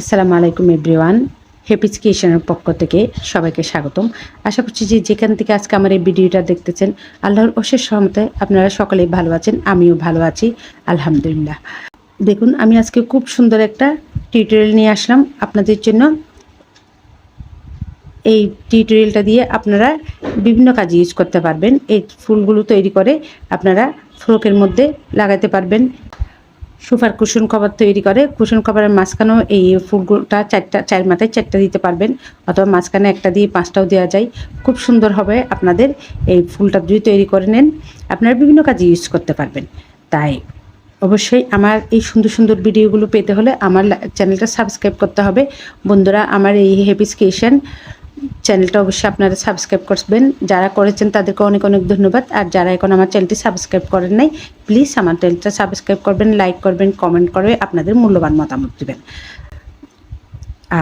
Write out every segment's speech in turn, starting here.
আসসালামু আলাইকুম এভরিওয়ান হেপিজ কিচেনের পক্ষ থেকে সবাইকে স্বাগতম। আশা করছি যে যেখান থেকে আজকে আমার এই ভিডিওটা দেখতেছেন, আল্লাহর অশেষ সহমতে আপনারা সকলেই ভালো আছেন, আমিও ভালো আছি, আলহামদুলিল্লাহ। দেখুন, আমি আজকে খুব সুন্দর একটা টিউটোরিয়াল নিয়ে আসলাম আপনাদের জন্য। এই টিউটোরিয়ালটা দিয়ে আপনারা বিভিন্ন কাজে ইউজ করতে পারবেন। এই ফুলগুলো তৈরি করে আপনারা ফ্রকের মধ্যে লাগাতে পারবেন। সুপার কুশন কভার তৈরি করে। কুশন কভারের মাঝখানেও এই ফুলগুলোটা চারটা, চার মাথায় চারটা দিতে পারবেন অথবা মাঝখানে একটা দিয়ে পাঁচটাও দেওয়া যায়। খুব সুন্দর হবে আপনাদের এই ফুলটা যদি তৈরি করে নেন, আপনারা বিভিন্ন কাজে ইউজ করতে পারবেন। তাই অবশ্যই আমার এই সুন্দর সুন্দর ভিডিওগুলো পেতে হলে আমার চ্যানেলটা সাবস্ক্রাইব করতে হবে। বন্ধুরা, আমার এই ক্রিয়েশন চ্যানেলটা অবশ্যই আপনারা সাবস্ক্রাইব করবেন। যারা করেছেন তাদেরকে অনেক অনেক ধন্যবাদ। আর যারা এখন আমার চ্যানেলটি সাবস্ক্রাইব করেন নাই প্লিজ আমার চ্যানেলটা সাবস্ক্রাইব করবেন লাইক করবেন কমেন্ট করবে আপনাদের মূল্যবান মতামত দেবেন।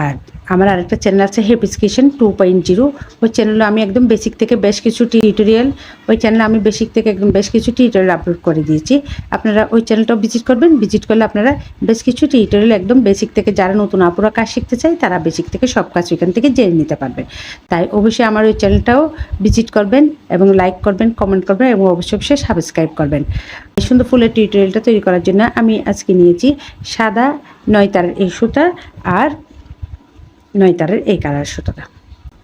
আর আমার আরেকটা চ্যানেল আছে Happy's kitchen two point zero ওই চ্যানেলে আমি একদম বেসিক থেকে বেশ কিছু টিউটোরিয়াল ওই চ্যানেলে আমি বেসিক থেকে একদম বেশ কিছু টিউটোরিয়াল আপলোড করে দিয়েছি। আপনারা ওই চ্যানেলটাও ভিজিট করবেন। ভিজিট করলে আপনারা বেশ কিছু টিউটোরিয়াল একদম বেসিক থেকে যারা নতুন আপুরা কাজ শিখতে চায়, তারা বেসিক থেকে সব কাজ ওইখান থেকে জেনে নিতে পারবেন তাই অবশ্যই আমার ওই চ্যানেলটাও ভিজিট করবেন এবং লাইক করবেন কমেন্ট করবেন এবং অবশ্যই অবশ্যই সাবস্ক্রাইব করবেন। এই সুন্দর ফুলের টিউটোরিয়ালটা তৈরি করার জন্য আমি আজকে নিয়েছি সাদা নয় তার এই সুতা আর নয় তারের এই কালার সুতোটা।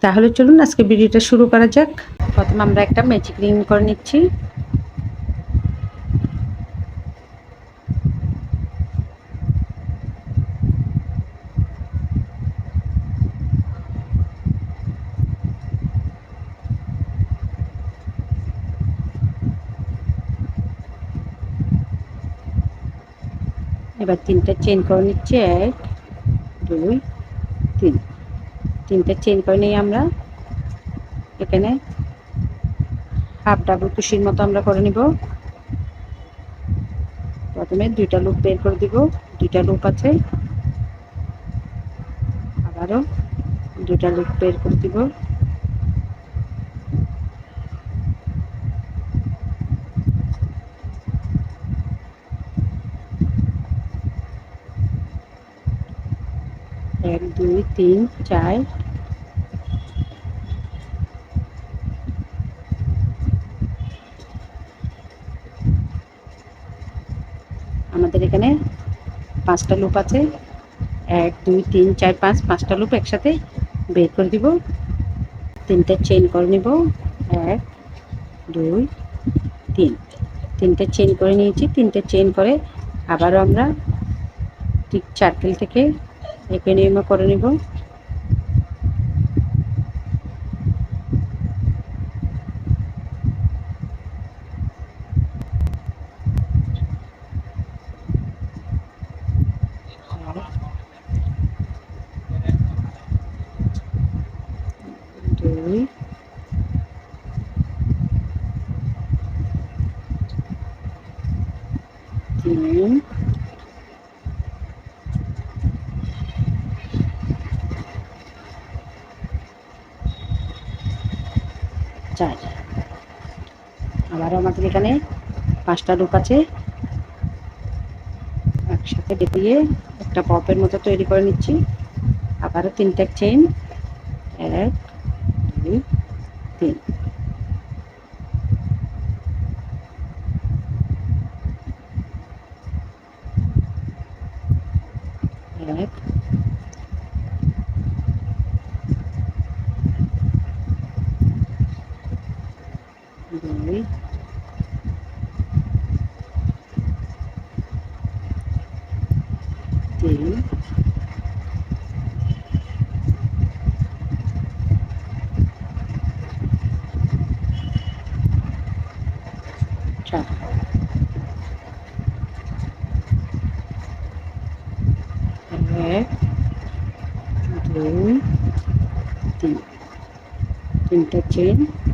তাহলে চলুন আজকে ভিডিওটা শুরু করা যাক। প্রথমে আমরা একটা ম্যাজিক রিং করে নিচ্ছি। এবার তিনটা চেন করে নিচ্ছি, এক, দুই তিনটে চেন করে নিই আমরা। এখানে হাফ ডাবল কুশির মতো আমরা করে নিব। প্রথমে দুইটা লুপ বের করে দিব। দুইটা লুপ আছে। আবারও দুইটা লুপ বের করে দিব। এক, দুই, তিন, চার আমাদের এখানে পাঁচটা লুপ আছে। এক, দুই, তিন, চার, পাঁচ, পাঁচটা লুপ একসাথে বের করে দিব। তিনটে চেন করে নিব। এক, দুই, তিন। তিনটে চেন করে নিয়েছি। তিনটে চেন করে আবারও আমরা ঠিক চারটেল থেকে একে নিয়মা করে নিব দুই তিন চার আবারও আমাদের এখানে পাঁচটা লুপ আছে। একসাথে দিয়ে একটা পপের মতো তৈরি করে নিচ্ছি। আবারও তিনটা চেন এক, দুই, তিন এক দুই তিন চার এক দুই তিন তিনটা চেন আরও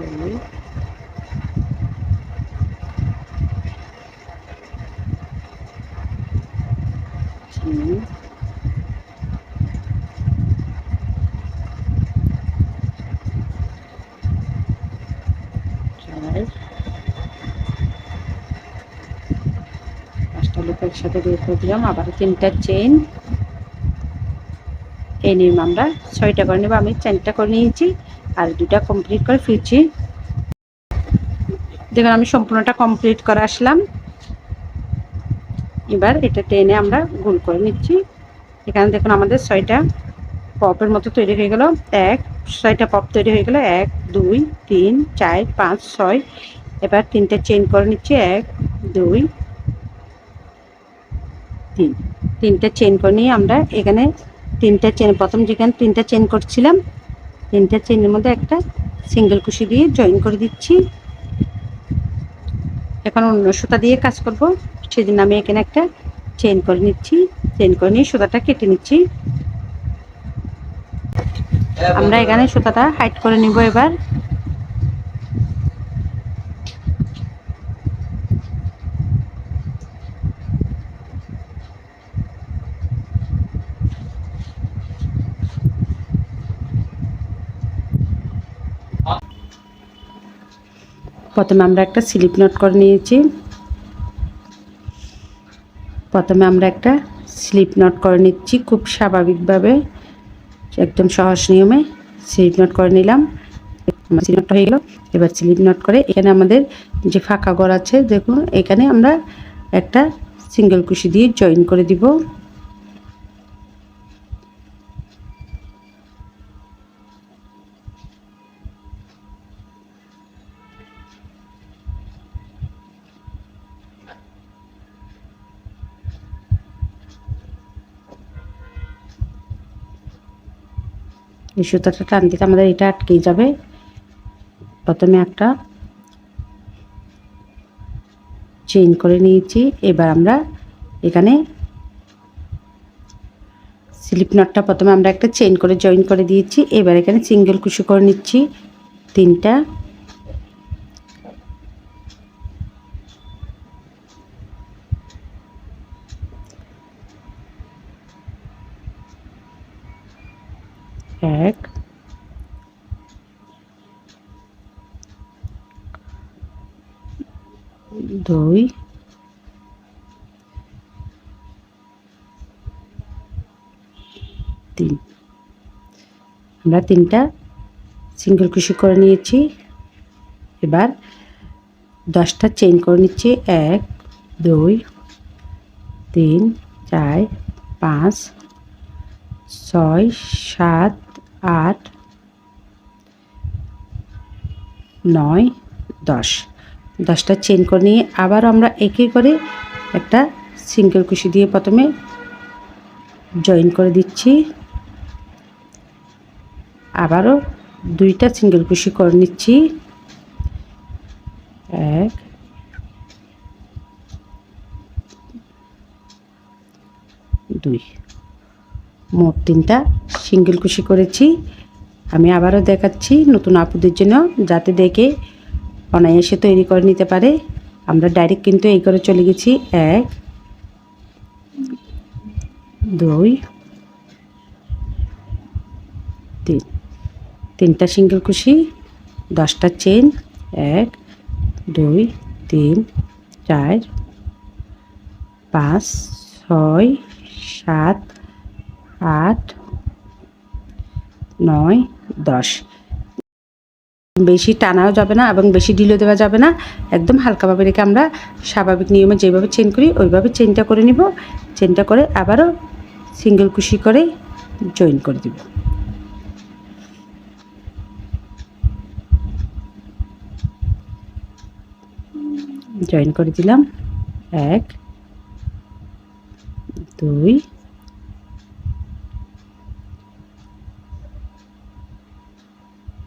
জন্যই। চিনি পাঁচটা লোক একসাথে বের করে দিলাম, আবার তিনটা চেন এই নিয়ে আমরা ছয়টা করে নেব, আমি চেনটা করে নিয়েছি। আর দুটা কমপ্লিট করে ফিরছি। দেখুন, আমি সম্পূর্ণটা কমপ্লিট করে আসলাম। এবার এটা টেনে আমরা গোল করে নিচ্ছি। এখানে দেখুন, আমাদের ছয়টা পপের মতো তৈরি হয়ে গেল। এক, ছয়টা পপ তৈরি হয়ে গেল। এক, দুই, তিন, চার, পাঁচ, ছয়। এবার তিনটে চেন করে নিচ্ছি। এক, দুই, তিন। তিনটে চেন করে নিয়ে আমরা এখানে তিনটা চেন প্রথম যেখানে তিনটা চেন করছিলাম তিনটা চেনের মধ্যে একটা সিঙ্গেল কুশি দিয়ে জয়েন করে দিচ্ছি। এখন অন্য সুতা দিয়ে কাজ করব। সেজন্য আমি এখানে একটা চেন করে নিচ্ছি। চেন করে নিয়ে সুতাটা কেটে নিচ্ছি। আমরা এখানে সুতাটা হাইট করে নিব এবার। প্রথমে আমরা একটা স্লিপ নোট করে নিয়েছি। প্রথমে আমরা একটা স্লিপ নোট করে নিচ্ছি খুব স্বাভাবিকভাবে, একদম সহজ নিয়মে স্লিপ নোট করে নিলাম। স্লিপ নোট হয়ে গেল। এবার স্লিপ নোট করে এখানে আমাদের যে ফাঁকা ঘর আছে, দেখুন, এখানে আমরা একটা সিঙ্গেল কুশি দিয়ে জয়েন করে দিব। এই সুতাটা টান দিতে আমাদের এটা আটকে যাবে। প্রথমে একটা চেইন করে নিয়েছি। এবার আমরা এখানে স্লিপ নটটা প্রথমে আমরা একটা চেইন করে জয়েন করে দিয়েছি। এবার এখানে সিঙ্গেল কুশি করে নিচ্ছি। তিনটা আমরা তিনটা সিঙ্গেল কুশি করে নিয়েছি। এবার দশটা চেইন করে নিচ্ছি। এক, দুই, তিন, চার, পাঁচ, ছয়, সাত, আট, নয়, দশ। দশটা চেন করে নিয়ে আবার আমরা একে করে একটা সিঙ্গেল কুশি দিয়ে প্রথমে জয়েন করে দিচ্ছি। আবারও দুইটা সিঙ্গেল কুশি করে নিচ্ছি। এক, দুই। মোট তিনটা সিঙ্গেল কুশি করেছি। আমি আবারও দেখাচ্ছি নতুন আপুদের জন্য, যাতে দেখে অনায়াসে তৈরি করে নিতে পারে। আমরা ডাইরেক্ট কিন্তু এই করে চলে গেছি। এক, দুই। তিনটা সিঙ্গেল কুশি দশটা চেন এক, দুই, তিন, চার, পাঁচ, ছয়, সাত, আট, নয়, দশ। বেশি টানাও যাবে না এবং বেশি ঢিলে দেওয়া যাবে না। একদম হালকাভাবে রেখে আমরা স্বাভাবিক নিয়মে যেভাবে চেন করি, ওইভাবে চেনটা করে নিব। চেনটা করে আবারও সিঙ্গেল কুশি করে জয়েন করে দিব। জয়েন করে দিলাম। এক, দুই,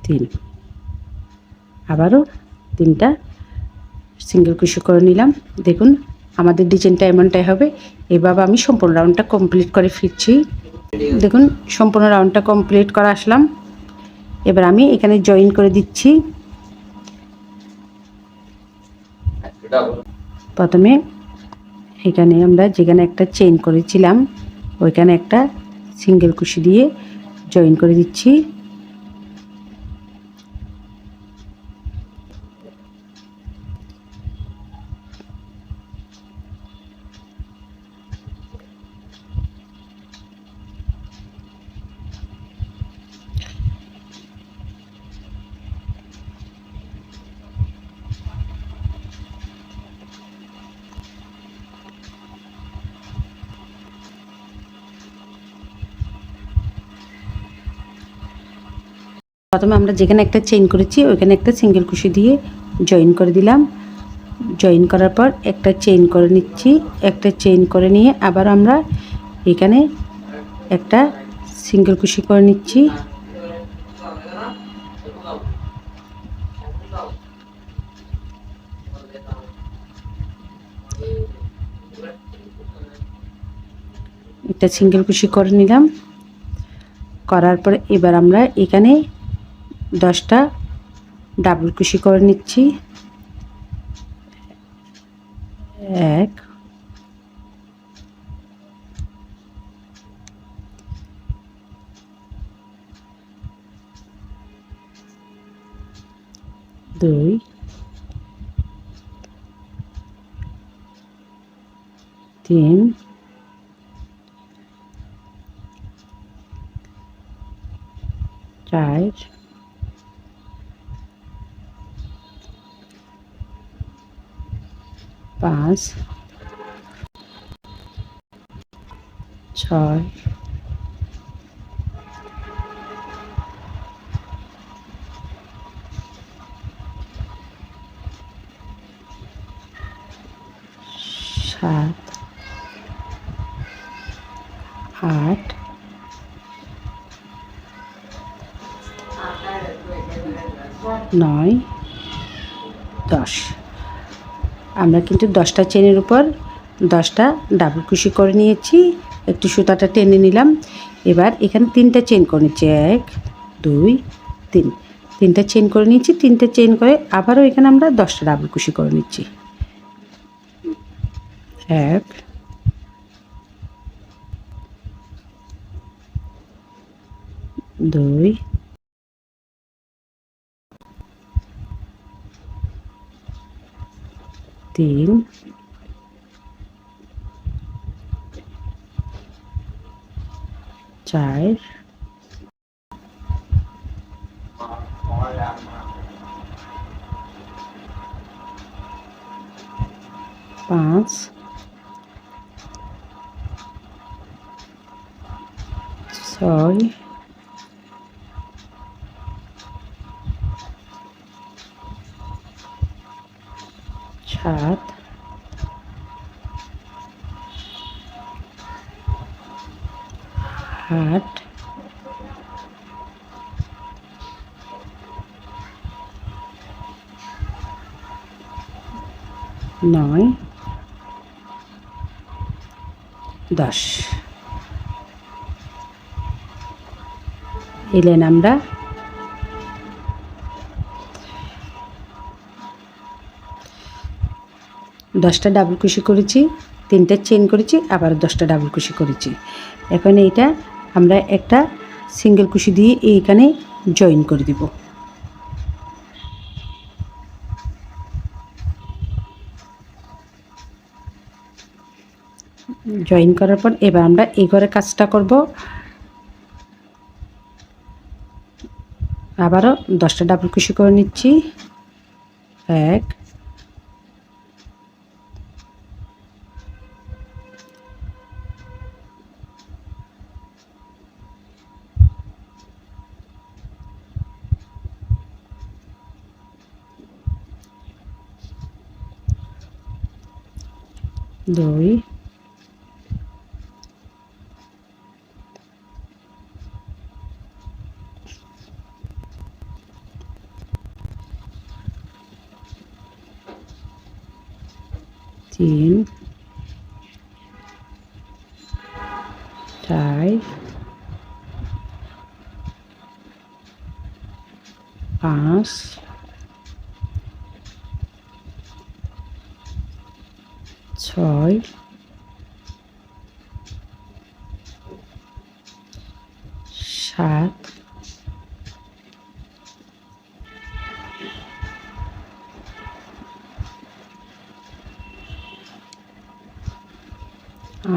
তিন। আবারও তিনটা সিঙ্গেল কুশি করে নিলাম। দেখুন, আমাদের ডিজাইনটা এমনটাই হবে। এভাবে আমি সম্পূর্ণ রাউন্ডটা কমপ্লিট করে ফিরছি। দেখুন, সম্পূর্ণ রাউন্ডটা কমপ্লিট করে আসলাম। এবার আমি এখানে জয়েন করে দিচ্ছি। প্রথমে এখানে আমরা যেখানে একটা চেইন করেছিলাম, ওইখানে একটা সিঙ্গেল কুশি দিয়ে জয়েন করে দিচ্ছি। প্রথমে আমরা যেখানে একটা চেইন করেছি, ওইখানে একটা সিঙ্গেল কুশি দিয়ে জয়েন করে দিলাম। জয়েন করার পর একটা চেইন করে নিচ্ছি, একটা চেইন করে নিয়ে আবার আমরা এখানে একটা সিঙ্গেল কুশি করে নিচ্ছি। একটা সিঙ্গেল কুশি করে নিলাম। করার পরে এবার আমরা এখানে দশটা ডাবল কুশি করে নিচ্ছি। এক দুই তিন চার পাঁচ ছয় সাত আট নয় দশ। আমরা কিন্তু দশটা চেনের উপর দশটা ডাবল কুশি করে নিয়েছি। একটু সুতাটা টেনে নিলাম। এবার এখানে তিনটা চেন করে নিচ্ছি। এক, দুই, তিন। তিনটা চেন করে নিয়েছি। তিনটা চেন করে আবারও এখানে আমরা দশটা ডাবল কুশি করে নিচ্ছি। এক, দুই তিন। চার। পাঁচ। আট নয়। দশ। এলেন আমরা। দশটা ডাবল কুশি করেছি, তিনটা চেন করেছি, আবার দশটা ডাবল কুশি করেছি। এখন এইটা আমরা একটা সিঙ্গেল কুশি দিয়ে এইখানে জয়েন করে দিব। জয়েন করার পর এবার আমরা এই ঘরে কাজটা করব। আবারও দশটা ডাবল কুশি করে নিচ্ছি। এক দুই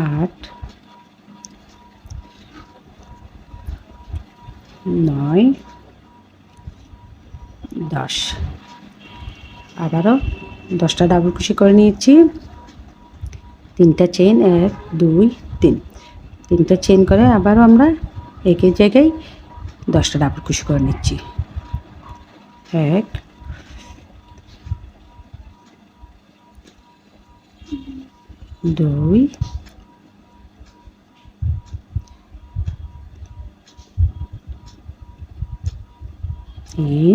আট, নয়, দশ। আবারও দশটা ডাবল কুশি করে নিয়েছি। তিনটা চেন এক, দুই, তিন। তিনটা চেন করে আবারও আমরা একই জায়গায় দশটা ডাবল কুশি করে নিচ্ছি। এক, দুই তিন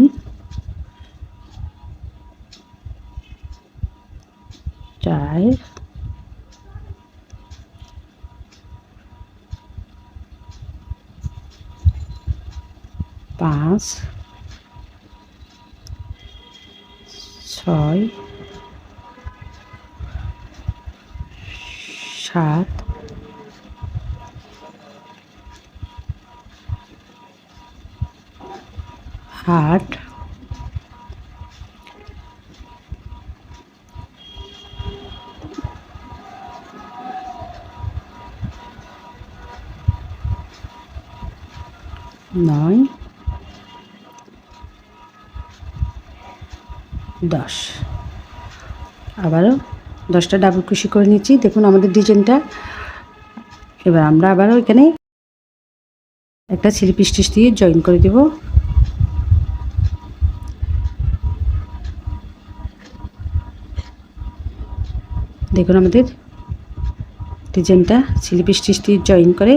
আট নয়। দশ। আবারও দশটা ডাবল কুশি করে নিচ্ছি। দেখুন আমাদের ডিজাইনটা। এবার আমরা আবারও এখানে একটা সিলিপ স্টিচ দিয়ে জয়েন করে দেব। দেখুন আমাদের ডিজাইনটা সিলিপ স্টিচ দিয়ে জয়েন করে।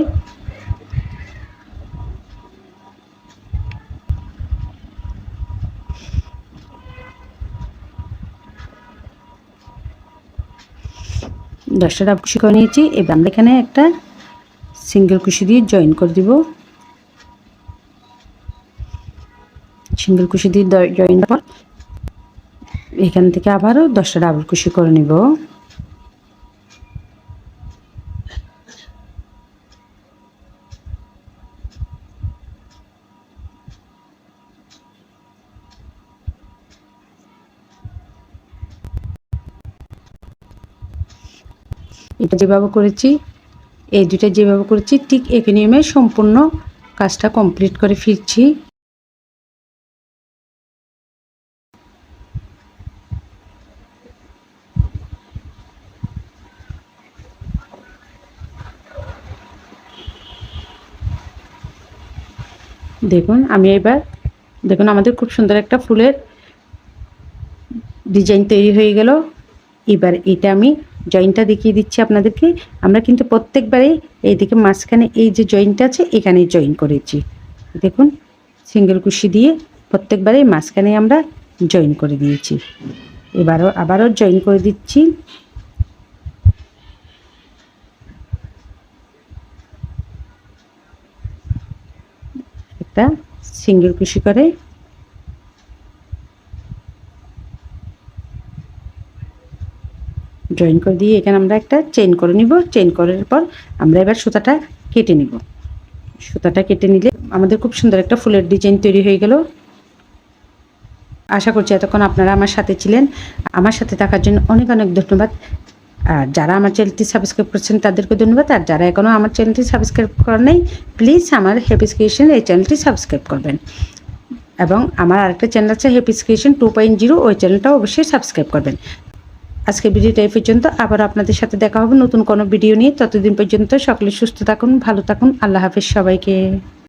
দশটা ডাব কুশি করে নিয়েছি, এবার আমরা এখানে একটা সিঙ্গেল কুশি দিয়ে জয়েন করে দিব। সিঙ্গেল কুশি দিয়ে জয়েন পর এখান থেকে আবারও দশটা ডাবল কুশি করে নিব। এটা যেভাবে করেছি, এই দুটা যেভাবে করেছি, ঠিক একই নিয়মে সম্পূর্ণ কাজটা কমপ্লিট করে ফিরছি। দেখুন, আমি এবার, দেখুন, আমাদের খুব সুন্দর একটা ফুলের ডিজাইন তৈরি হয়ে গেল। এবার এটা আমি জয়েন্টটা দেখিয়ে দিচ্ছি আপনাদেরকে। আমরা কিন্তু প্রত্যেকবারে এইদিকে মাঝখানে এই যে জয়েন্টটা আছে এখানে জয়েন করেছি। দেখুন সিঙ্গেল কুশি দিয়ে প্রত্যেকবারে মাঝখানে আমরা জয়েন করে দিয়েছি। এবারও আবারও জয়েন করে দিচ্ছি। একটা সিঙ্গেল কুশি করে জয়েন করে দিয়ে এখানে আমরা একটা চেন করে নিব। চেন করার পর আমরা এবার সুতাটা কেটে নিব। সুতাটা কেটে নিলে আমাদের খুব সুন্দর একটা ফুলের ডিজাইন তৈরি হয়ে গেল। আশা করছি এতক্ষণ আপনারা আমার সাথে ছিলেন। আমার সাথে থাকার জন্য অনেক অনেক ধন্যবাদ। আর যারা আমার চ্যানেলটি সাবস্ক্রাইব করছেন, তাদেরকে ধন্যবাদ। আর যারা এখনও আমার চ্যানেলটি সাবস্ক্রাইব করেন নাই প্লিজ আমার হ্যাপিস ক্রিয়েশন এই চ্যানেলটি সাবস্ক্রাইব করবেন। এবং আমার আরেকটা চ্যানেল আছে Happy's creation two point zero ওই চ্যানেলটাও অবশ্যই সাবস্ক্রাইব করবেন। আজকে ভিডিওটা এই পর্যন্ত। আবার আপনাদের সাথে দেখা হবে নতুন কোনো ভিডিও নিয়ে। ততদিন পর্যন্ত সকলে সুস্থ থাকুন, ভালো থাকুন। আল্লাহ হাফেজ সবাইকে।